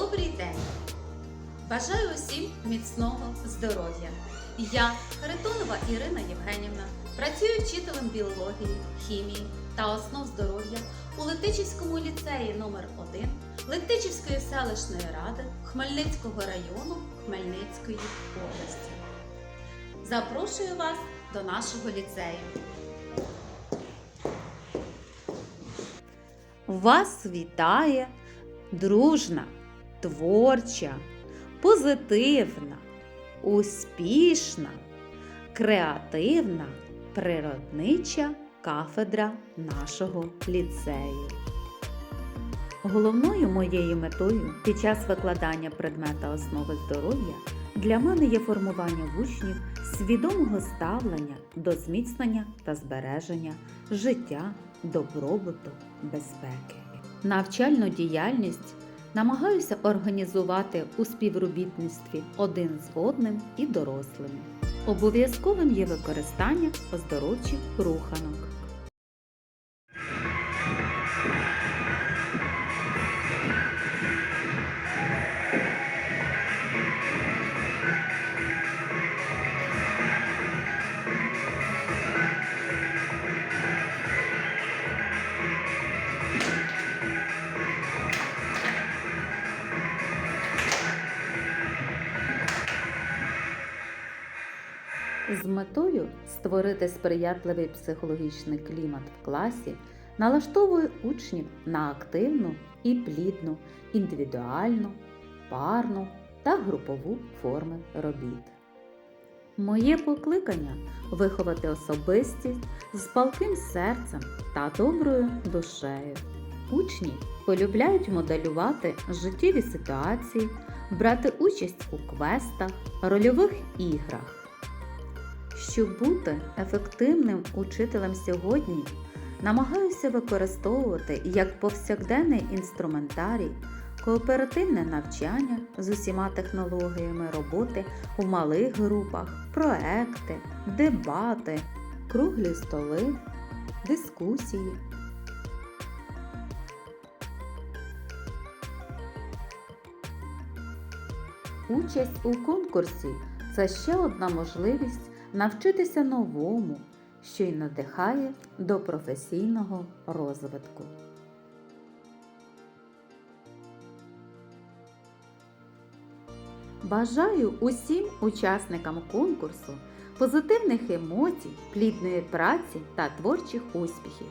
Добрий день! Бажаю усім міцного здоров'я! Я Харитонова Ірина Євгенівна, працюю вчителем біології, хімії та основ здоров'я у Летичівському ліцеї No1 Летичівської селищної ради Хмельницького району Хмельницької області. Запрошую вас до нашого ліцею. Вас вітає дружна творча, позитивна, успішна, креативна, природнича кафедра нашого ліцею. Головною моєю метою під час викладання предмета основи здоров'я для мене є формування в учнів свідомого ставлення до зміцнення та збереження життя, добробуту, безпеки. Навчальну діяльність намагаюся організувати у співробітництві один з одним і дорослими. Обов'язковим є використання оздоровчих руханок. З метою створити сприятливий психологічний клімат в класі налаштовую учнів на активну і плідну, індивідуальну, парну та групову форми робіт. Моє покликання виховати особистість з палким серцем та доброю душею. Учні полюбляють моделювати життєві ситуації, брати участь у квестах, рольових іграх. Щоб бути ефективним учителем сьогодні, намагаюся використовувати як повсякденний інструментарій кооперативне навчання з усіма технологіями роботи у малих групах, проекти, дебати, круглі столи, дискусії. Участь у конкурсі це ще одна можливість навчитися новому, що й надихає до професійного розвитку. Бажаю усім учасникам конкурсу позитивних емоцій, плідної праці та творчих успіхів.